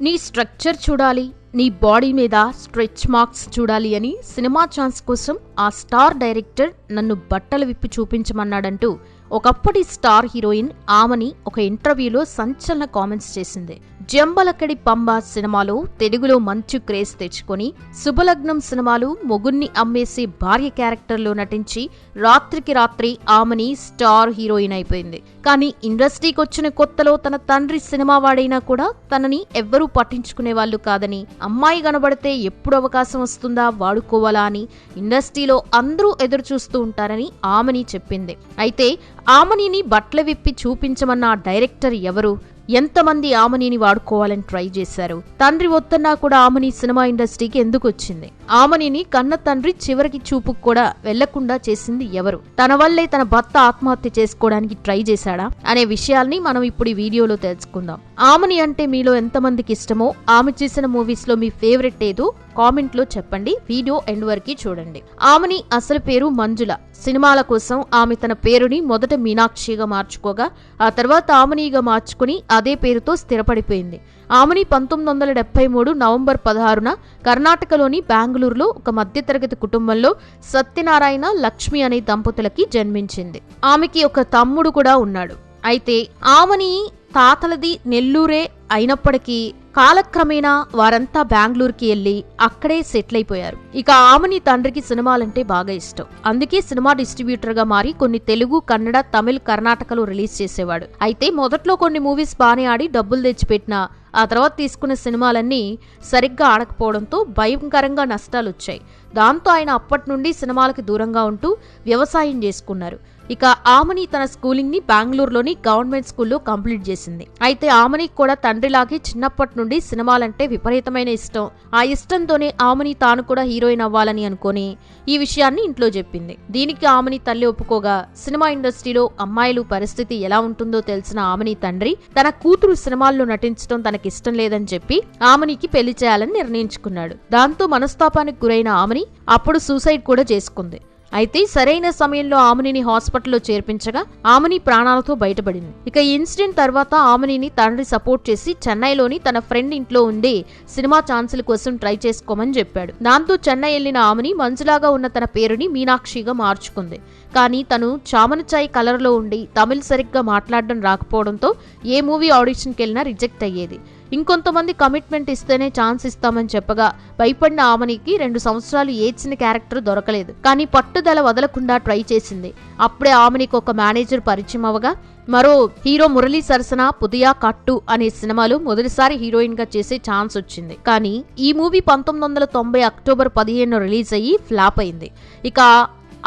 నీ స్ట్రక్చర్ చూడాలి నీ బాడీ మీద స్ట్రెచ్ మార్క్స్ చూడాలి అని సినిమా ఛాన్స్ కోసం ఆ స్టార్ డైరెక్టర్ నన్ను బట్టలు విప్పి చూపించమన్నాడంటూ ఒకప్పటి స్టార్ హీరోయిన్ ఆమెని ఒక ఇంటర్వ్యూలో సంచలన కామెంట్స్ చేసింది. జంబలక్కడి పంబ సినిమాలో తెలుగులో మంచు క్రేజ్ తెచ్చుకొని శుభలగ్నం సినిమాలు మొగుణ్ణి అమ్మేసి భార్య క్యారెక్టర్లో నటించి రాత్రికి రాత్రి ఆమెని స్టార్ హీరోయిన్ అయిపోయింది. కానీ ఇండస్ట్రీకి వచ్చిన కొత్తలో తన తండ్రి సినిమా వాడైనా కూడా తనని ఎవ్వరూ పట్టించుకునే వాళ్ళు కాదని అమ్మాయి కనబడితే ఎప్పుడు అవకాశం వస్తుందా వాడుకోవాలా అని ఇండస్ట్రీలో అందరూ ఎదురు చూస్తూ ఉంటారని ఆమెని చెప్పింది. అయితే ఆమనిని బట్ల విప్పి చూపించమన్న డైరెక్టర్ ఎవరు? ఎంతమంది ఆమనిని వాడుకోవాలని ట్రై చేశారు? తండ్రి వద్దన్నా కూడా ఆమని సినిమా ఇండస్ట్రీకి ఎందుకు వచ్చింది? ఆమనిని కన్న తండ్రి చివరికి చూపుకు కూడా వెళ్ళకుండా చేసింది ఎవరు? తన వల్లే తన భర్త ఆత్మహత్య చేసుకోవడానికి ట్రై చేశాడా? అనే విషయాల్ని మనం ఇప్పుడు ఈ వీడియోలో తెలుసుకుందాం. ఆమని అంటే మీలో ఎంతమందికి ఇష్టమో ఆమె చేసిన మూవీస్లో మీ ఫేవరెట్ ఏదో కామెంట్లో చెప్పండి. వీడియో ఎండ్ వరకు చూడండి. ఆమెని అసలు పేరు మంజుల. సినిమాల కోసం ఆమె తన పేరుని మొదట మీనాక్షిగా మార్చుకోగా ఆ తర్వాత ఆమనీగా మార్చుకుని అదే పేరుతో స్థిరపడిపోయింది. ఆమెని పంతొమ్మిది వందల డెబ్బై మూడు నవంబర్ పదహారున కర్ణాటకలోని బెంగళూరులో ఒక మధ్యతరగతి కుటుంబంలో సత్యనారాయణ లక్ష్మి అనే దంపతులకి జన్మించింది. ఆమెకి ఒక తమ్ముడు కూడా ఉన్నాడు. అయితే ఆమెని తాతలది నెల్లూరే అయినప్పటికీ కాలక్రమేణా వారంతా బెంగళూరుకి వెళ్ళి అక్కడే సెటిల్ అయిపోయారు. ఇక ఆమెని తండ్రికి సినిమాలంటే బాగా ఇష్టం. అందుకే సినిమా డిస్ట్రిబ్యూటర్గా మారి కొన్ని తెలుగు కన్నడ తమిళ్ కర్ణాటకలో రిలీజ్ చేసేవాడు. అయితే మొదట్లో కొన్ని మూవీస్ బాగానే ఆడి డబ్బులు తెచ్చిపెట్టినా ఆ తర్వాత తీసుకున్న సినిమాలన్నీ సరిగ్గా ఆడకపోవడంతో భయంకరంగా నష్టాలు వచ్చాయి దాంతో ఆయన అప్పటి నుండి సినిమాలకు దూరంగా ఉంటూ వ్యవసాయం చేసుకున్నారు. ఇక ఆమని తన స్కూలింగ్ని బెంగళూరులోని గవర్నమెంట్ స్కూల్లో కంప్లీట్ చేసింది. అయితే ఆమని కూడా తండ్రిలాగే చిన్నప్పటి నుండి సినిమాలంటే విపరీతమైన ఇష్టం. ఆ ఇష్టంతోనే ఆమని తాను కూడా హీరోయిన్ అవ్వాలని అనుకొని ఈ విషయాన్ని ఇంట్లో చెప్పింది. దీనికి ఆమని తల్లి ఒప్పుకోగా సినిమా ఇండస్ట్రీలో అమ్మాయిలు పరిస్థితి ఎలా ఉంటుందో తెలిసిన ఆమని తండ్రి తన కూతురు సినిమాల్లో నటించడం తనకిష్టం లేదని చెప్పి ఆమనికి పెళ్ళి చేయాలని నిర్ణయించుకున్నాడు. దాంతో మనస్తాపానికి గురైన ఆమని అప్పుడు సూసైడ్ కూడా చేసుకుంది. అయితే సరైన సమయంలో ఆమెనిని హాస్పిటల్లో చేర్పించగా ఆమెని ప్రాణాలతో బయటపడింది. ఇక ఈ ఇన్సిడెంట్ తర్వాత ఆమెనిని తండ్రి సపోర్ట్ చేసి చెన్నైలోని తన ఫ్రెండ్ ఇంట్లో ఉండి సినిమా ఛాన్సుల కోసం ట్రై చేసుకోమని చెప్పాడు. దాంతో చెన్నై వెళ్ళిన ఆమెని మంజులాగా ఉన్న తన పేరుని మీనాక్షిగా మార్చుకుంది. కానీ తను చామనచాయ్ కలర్లో ఉండి తమిళ్ సరిగ్గా మాట్లాడడం రాకపోవడంతో ఏ మూవీ ఆడిషన్కి వెళ్ళినా రిజెక్ట్ అయ్యేది. ఇంకొంతమంది కమిట్మెంట్ ఇస్తేనే ఛాన్స్ ఇస్తామని చెప్పగా భయపడిన ఆమెనికి రెండు సంవత్సరాలు ఏడ్చిన క్యారెక్టర్ దొరకలేదు. కానీ పట్టుదల వదలకుండా ట్రై చేసింది. అప్పుడే ఆమెనికి ఒక మేనేజర్ పరిచయం అవగా మరో హీరో మురళీ సరసన పుదియా కట్టు అనే సినిమాలు మొదటిసారి హీరోయిన్గా చేసే ఛాన్స్ వచ్చింది. కానీ ఈ మూవీ పంతొమ్మిది వందల తొంభై అక్టోబర్ పదిహేను రిలీజ్ అయ్యి ఫ్లాప్ అయింది. ఇక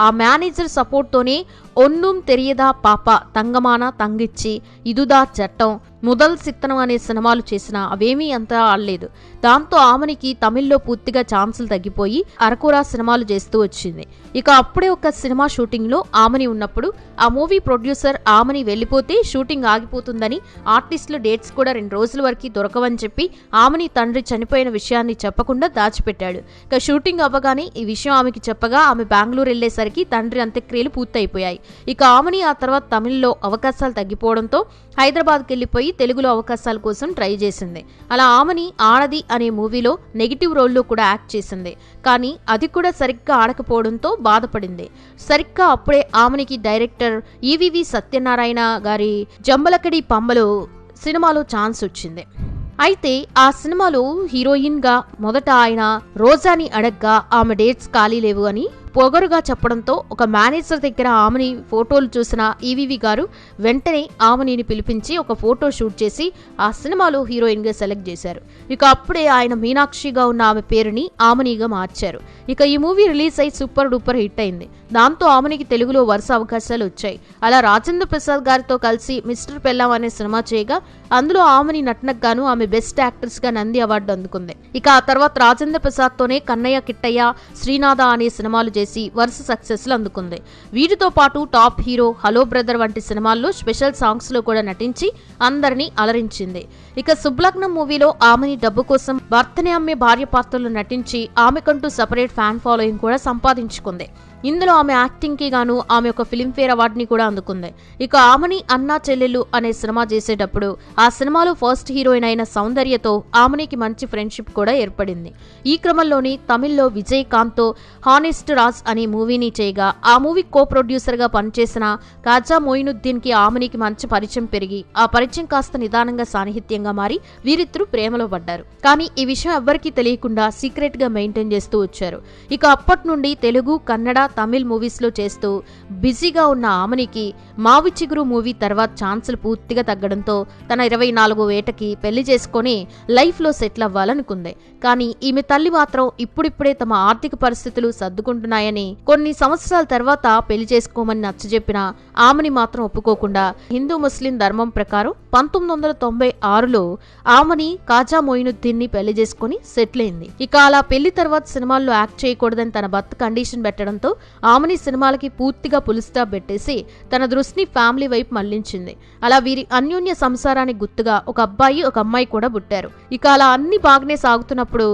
ఆ మేనేజర్ సపోర్ట్తోనే ఒన్నుం తెరియదా పాప తంగమాన తంగిచ్చి ఇదుదా చట్టం ముదల్ సిత్తనం అనే సినిమాలు చేసినా అవేమీ అంత ఆడలేదు. దాంతో ఆమెనికి తమిళ్ళో పూర్తిగా ఛాన్సులు తగ్గిపోయి అరకురా సినిమాలు చేస్తూ వచ్చింది. ఇక అప్పుడే ఒక సినిమా షూటింగ్లో ఆమెని ఉన్నప్పుడు ఆ మూవీ ప్రొడ్యూసర్ ఆమెని వెళ్ళిపోతే షూటింగ్ ఆగిపోతుందని ఆర్టిస్టులు డేట్స్ కూడా రెండు రోజుల వరకు దొరకవని చెప్పి ఆమెని తండ్రి చనిపోయిన విషయాన్ని చెప్పకుండా దాచిపెట్టాడు. ఇక షూటింగ్ అవ్వగానే ఈ విషయం ఆమెకి చెప్పగా ఆమె బెంగళూరు వెళ్ళేసరికి తండ్రి అంత్యక్రియలు పూర్తయిపోయాయి. ఇక ఆమెని ఆ తర్వాత తమిళ్ళో అవకాశాలు తగ్గిపోవడంతో హైదరాబాద్కి వెళ్ళిపోయి తెలుగులో అవకాశాల కోసం ట్రై చేసింది. అలా ఆమెని ఆడది అనే మూవీలో నెగిటివ్ రోల్లో కూడా యాక్ట్ చేసింది. కానీ అది కూడా సరిగ్గా ఆడకపోవడంతో బాధపడింది. సరిగ్గా అప్పుడే ఆమెనికి డైరెక్టర్ ఈవివి సత్యనారాయణ గారి జంబలకడి పంబలో సినిమాలో ఛాన్స్ వచ్చింది. అయితే ఆ సినిమాలో హీరోయిన్గా మొదట ఆయన రోజాని అడగ్గా ఆమె డేట్స్ ఖాళీ లేవు అని పొగరుగా చెప్పడంతో ఒక మేనేజర్ దగ్గర ఆమెని ఫోటోలు చూసిన ఈవీవి గారు వెంటనే ఆమెనిని పిలిపించి ఒక ఫోటో షూట్ చేసి ఆ సినిమాలో హీరోయిన్గా సెలెక్ట్ చేశారు. ఇక అప్పుడే ఆయన మీనాక్షిగా ఉన్న ఆమె పేరుని ఆమెనిగా మార్చారు. ఇక ఈ మూవీ రిలీజ్ అయి సూపర్ డూపర్ హిట్ అయింది. దాంతో ఆమెనికి తెలుగులో వరుస అవకాశాలు వచ్చాయి. అలా రాజేంద్ర ప్రసాద్ గారితో కలిసి మిస్టర్ పెల్లాం అనే సినిమా చేయగా అందులో ఆమెని నటనకు గాను ఆమె బెస్ట్ యాక్ట్రెస్గా నంది అవార్డు అందుకుంది. ఇక ఆ తర్వాత రాజేంద్ర ప్రసాద్ తోనే కన్నయ్య కిట్టయ్య శ్రీనాథ అనే సినిమాలు చేసి వరుస సక్సెస్లు అందుకుంది. వీటితో పాటు టాప్ హీరో హలో బ్రదర్ వంటి సినిమాల్లో స్పెషల్ సాంగ్స్లో కూడా నటించి అందరినీ అలరించింది. ఇక సుబ్లగ్నం మూవీలో ఆమెని డబ్బు కోసం భర్తని అమ్మే భార్య పాత్రలో నటించి ఆమెకంటూ సపరేట్ ఫ్యాన్ ఫాలోయింగ్ కూడా సంపాదించుకుంది. ఇందులో ఆమె యాక్టింగ్కి గాను ఆమె ఒక ఫిలింఫేర్ అవార్డుని కూడా అందుకుంది. ఇక ఆమెని అన్నా చెల్లెలు అనే సినిమా చేసేటప్పుడు ఆ సినిమాలో ఫస్ట్ హీరోయిన్ అయిన సౌందర్యతో ఆమెనికి మంచి ఫ్రెండ్షిప్ కూడా ఏర్పడింది. ఈ క్రమంలోని తమిళ్ళో విజయ్ కాంత్తో హానెస్ట్ రాజ్ అనే మూవీని చేయగా ఆ మూవీ కో ప్రొడ్యూసర్గా పనిచేసిన కాజా మొయినుద్దీన్కి ఆమెనికి మంచి పరిచయం పెరిగి ఆ పరిచయం కాస్త నిదానంగా సాన్నిహిత్యంగా మారి వీరిద్దరూ ప్రేమలో పడ్డారు. కానీ ఈ విషయం ఎవ్వరికీ తెలియకుండా సీక్రెట్గా మెయింటైన్ చేస్తూ వచ్చారు. ఇక అప్పటి నుండి తెలుగు కన్నడ తమిళ్ మూవీస్లో చేస్తూ బిజీగా ఉన్న ఆమెనికి మావి చిగురు మూవీ తర్వాత ఛాన్సులు పూర్తిగా తగ్గడంతో తన ఇరవై నాలుగో ఏటకి పెళ్ళి చేసుకొని లైఫ్లో సెటిల్ అవ్వాలనుకుంది. కానీ ఈమె తల్లి మాత్రం ఇప్పుడిప్పుడే తమ ఆర్థిక పరిస్థితులు ఉన్నాయని కొన్ని సంవత్సరాల తర్వాత పెళ్ళి చేసుకోమని నచ్చజెప్పిన ఆమెని మాత్రం ఒప్పుకోకుండా హిందూ ముస్లిం ధర్మం ప్రకారం పంతొమ్మిది వందల తొంభై ఆరులో ఆమెని కాజా మొయినుద్దీన్ని పెళ్ళి చేసుకుని సెటిల్ అయింది. ఇక అలా పెళ్ళి తర్వాత సినిమాల్లో యాక్ట్ చేయకూడదని తన భర్త కండిషన్ పెట్టడంతో ఆమెని సినిమాలకి పూర్తిగా పులిస్టాప్ పెట్టేసి తన దృష్టిని ఫ్యామిలీ వైపు మళ్ళించింది. అలా వీరి అన్యోన్య సంసారానికి గుర్తుగా ఒక అబ్బాయి ఒక అమ్మాయి కూడా పుట్టారు. ఇక అలా అన్ని బాగానే సాగుతున్నప్పుడు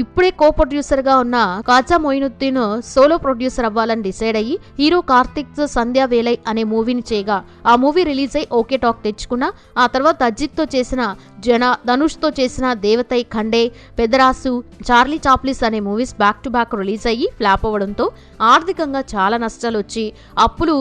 ఇప్పుడే కో ప్రొడ్యూసర్గా ఉన్న కాచా మొయినుద్దీన్ సోలో ప్రొడ్యూసర్ అవ్వాలని డిసైడ్ అయ్యి హీరో కార్తిక్ సంధ్యా వేలై అనే మూవీని చేయగా ఆ మూవీ రిలీజ్ అయి ఓకే టాక్ తెచ్చుకున్న ఆ తర్వాత అజిత్తో చేసిన జన ధనుష్తో చేసిన దేవతై ఖండే పెదరాసు చార్లీ చాప్లిస్ అనే movies back to back release అయ్యి ఫ్లాప్ అవ్వడంతో ఆర్థికంగా చాలా నష్టాలు వచ్చి అప్పులు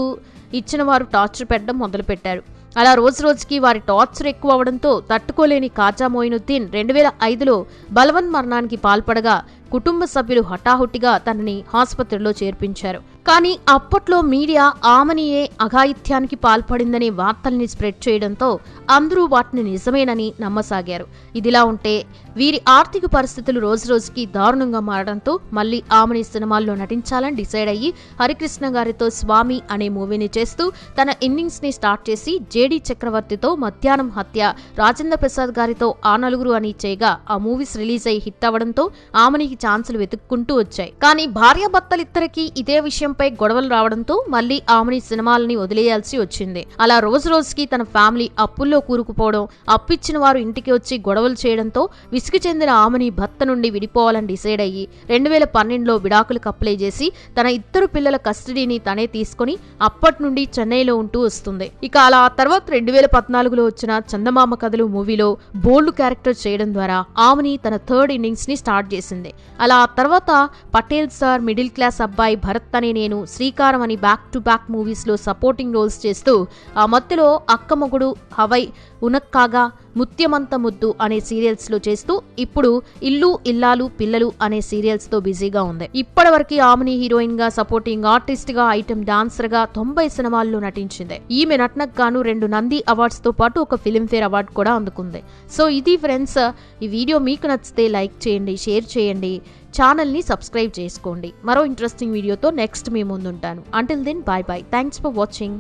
ఇచ్చిన వారు టార్చర్ పెట్టడం మొదలుపెట్టారు. అలా రోజు రోజుకి వారి టార్చర్ ఎక్కువ అవడంతో తట్టుకోలేని కాజా మొయినుద్దీన్ రెండు వేల ఐదులో బలవన్ మరణానికి పాల్పడగా కుటుంబ సభ్యులు హఠాహుటిగా తనని ఆసుపత్రిలో చేర్పించారు. కానీ అప్పట్లో మీడియా ఆమెనియే అఘాయిత్యానికి పాల్పడిందనే వార్తల్ని స్ప్రెడ్ చేయడంతో అందరూ వాటిని నిజమేనని నమ్మసాగారు. ఇదిలా ఉంటే వీరి ఆర్థిక పరిస్థితులు రోజురోజుకి దారుణంగా మారడంతో మళ్ళీ ఆమెని సినిమాల్లో నటించాలని డిసైడ్ అయ్యి హరికృష్ణ గారితో స్వామి అనే మూవీని చేస్తూ తన ఇన్నింగ్స్ని స్టార్ట్ చేసి జేడీ చక్రవర్తితో మధ్యాహ్నం హత్య రాజేంద్ర ప్రసాద్ గారితో ఆ నలుగురు అని చేయగా ఆ మూవీస్ రిలీజ్ అయ్యి హిట్ అవ్వడంతో ఆమెనికి ఛాన్సులు వెతుక్కుంటూ వచ్చాయి. కానీ భార్యాభర్తలిద్దరికీ ఇదే విషయం విషయంపై గొడవలు రావడంతో మళ్ళీ ఆమెని సినిమాలని వదిలేయాల్సి వచ్చింది. అలా రోజు రోజుకి తన ఫ్యామిలీ అప్పుల్లో కూరుకుపోవడం అప్పిచ్చిన వారు ఇంటికి వచ్చి గొడవలు చేయడంతో విసుగు చెందిన ఆమెని భర్త నుండి విడిపోవాలని డిసైడ్ అయ్యి రెండు వేల పన్నెండులో విడాకులకు అప్లై చేసి తన ఇద్దరు పిల్లల కస్టడీని తనే తీసుకొని అప్పటి నుండి చెన్నైలో ఉంటూ వస్తుంది. ఇక అలా ఆ తర్వాత రెండు వేల పద్నాలుగులో వచ్చిన చందమామ కథలు మూవీలో బోల్డ్ క్యారెక్టర్ చేయడం ద్వారా ఆమెని తన థర్డ్ ఇన్నింగ్స్ని స్టార్ట్ చేసింది. అలా ఆ తర్వాత పటేల్ సార్ మిడిల్ క్లాస్ అబ్బాయి భరత్ అనే నేను శ్రీకారం అని బ్యాక్ టు బ్యాక్ మూవీస్లో సపోర్టింగ్ రోల్స్ చేస్తూ ఆ మధ్యలో అక్కమొగుడు హవై ఉనక్కాగా ముత్యమంత ముద్దు అనే సీరియల్స్లో చేస్తూ ఇప్పుడు ఇల్లు ఇల్లాలు పిల్లలు అనే సీరియల్స్తో బిజీగా ఉంది. ఇప్పటివరకు ఆమెని హీరోయిన్గా సపోర్టింగ్ ఆర్టిస్ట్గా ఐటమ్ డాన్సర్గా తొంభై సినిమాల్లో నటించింది. ఈమె నటనకు గాను రెండు నంది అవార్డ్స్తో పాటు ఒక ఫిల్మ్ఫేర్ అవార్డు కూడా అందుకుంది. సో ఇది ఫ్రెండ్స్ ఈ వీడియో మీకు నచ్చితే లైక్ చేయండి షేర్ చేయండి ఛానల్ని సబ్స్క్రైబ్ చేసుకోండి. మరో ఇంట్రెస్టింగ్ వీడియోతో నెక్స్ట్ మీ ముందుంటాను. Until then bye bye thanks for watching